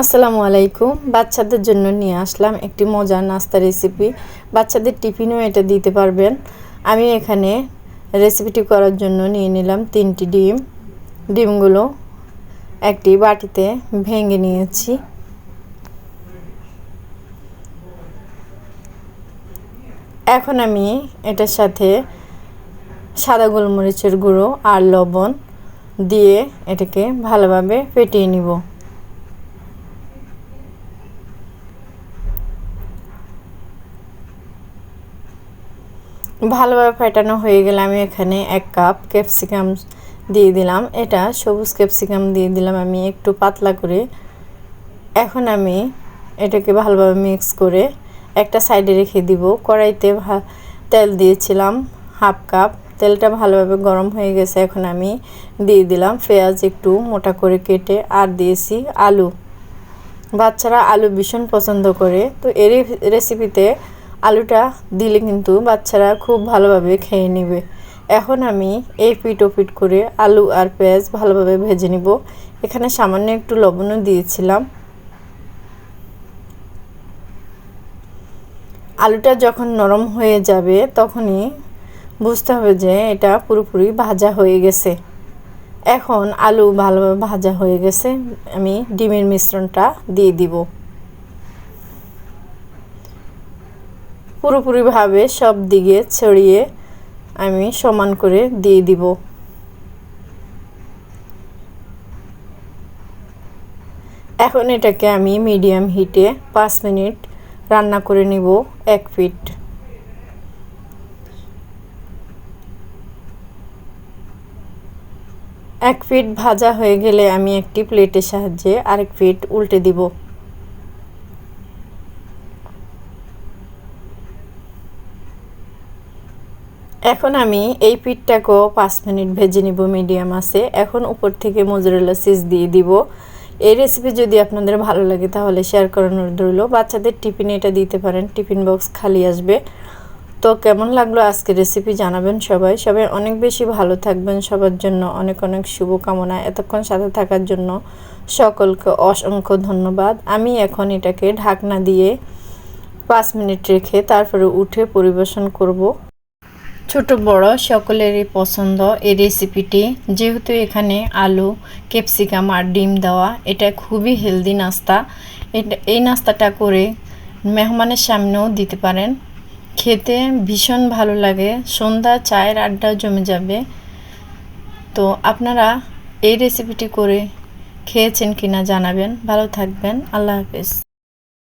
আসসালামু আলাইকুম। বাচ্চাদের জন্য নিয়ে আসলাম একটি মজার নাস্তা রেসিপি বাচ্চাদের টিফিনও এটা দিতে পারবেন। আমি এখানে রেসিপিটি করার জন্য নিয়ে নিলাম তিনটি ডিম। ডিমগুলো একটি বাটিতে ভেঙে নিয়েছি। এখন আমি এটার সাথে সাদা গোলমরিচের গুঁড়ো আর লবণ দিয়ে এটাকে ভালোভাবে ফেটিয়ে নিব। ভালোভাবে ফেটানো হয়ে গেলে আমি এখানে এক কাপ ক্যাপসিকাম দিয়ে দিলাম। এটা সবুজ ক্যাপসিকাম দিয়ে দিলাম আমি একটু পাতলা করে। এখন আমি এটাকে ভালোভাবে মিক্স করে একটা সাইডে রেখে দিব। কড়াইতে তেল দিয়েছিলাম হাফ কাপ। তেলটা ভালোভাবে গরম হয়ে গেছে, এখন আমি দিয়ে দিলাম পেঁয়াজ একটু মোটা করে কেটে আর দিয়েছি আলু। বাচ্চারা আলু ভীষণ পছন্দ করে। তো এর রেসিপিতে আলুটা দিলে কিন্তু বাচ্চারা খুব ভালোভাবে খেয়ে নেবে। এখন আমি এই ও পিট করে আলু আর পেঁয়াজ ভালোভাবে ভেজে নিব। এখানে সামান্য একটু লবণও দিয়েছিলাম। আলুটা যখন নরম হয়ে যাবে তখনই বুঝতে হবে যে এটা পুরোপুরি ভাজা হয়ে গেছে। এখন আলু ভালোভাবে ভাজা হয়ে গেছে। আমি ডিমের মিশ্রণটা দিয়ে দিব। পুরোপুরিভাবে সব দিকে ছড়িয়ে আমি সমান করে দিয়ে দিব। এখন এটাকে আমি মিডিয়াম হিটে পাঁচ মিনিট রান্না করে নিব এক ফিট। এক ফিট ভাজা হয়ে গেলে আমি একটি প্লেটের সাহায্যে আরেক ফিট উল্টে দিব। এখন আমি এই পিঠটাকেও পাঁচ মিনিট ভেজে নিব মিডিয়াম আছে। এখন উপর থেকে মজুরেলা সিজ দিয়ে দিব। এই রেসিপি যদি আপনাদের ভালো লাগে তাহলে শেয়ার করানোর ধরলো বাচ্চাদের টিফিনে এটা দিতে পারেন টিফিন বক্স খালি আসবে। তো কেমন লাগল আজকে রেসিপি জানাবেন সবাই। সবাই অনেক বেশি ভালো থাকবেন। সবার জন্য অনেক অনেক শুভকামনা। এতক্ষণ সাথে থাকার জন্য সকলকে অসংখ্য ধন্যবাদ। আমি এখন এটাকে ঢাকনা দিয়ে পাঁচ মিনিট রেখে তারপরে উঠে পরিবেশন করব। ছোট, বড় সকলেরই পছন্দ এই রেসিপিটি যেহেতু এখানে আলু ক্যাপসিকাম আর ডিম দেওয়া, এটা খুবই হেলদি নাস্তা। এটা, এই নাস্তাটা করে মেহমানের সামনেও দিতে পারেন। খেতে ভীষণ ভালো লাগে। সন্ধ্যা চায়ের আড্ডা জমে যাবে। তো আপনারা এই রেসিপিটি করে খেয়েছেন কিনা জানাবেন। ভালো থাকবেন। আল্লাহ হাফেজ।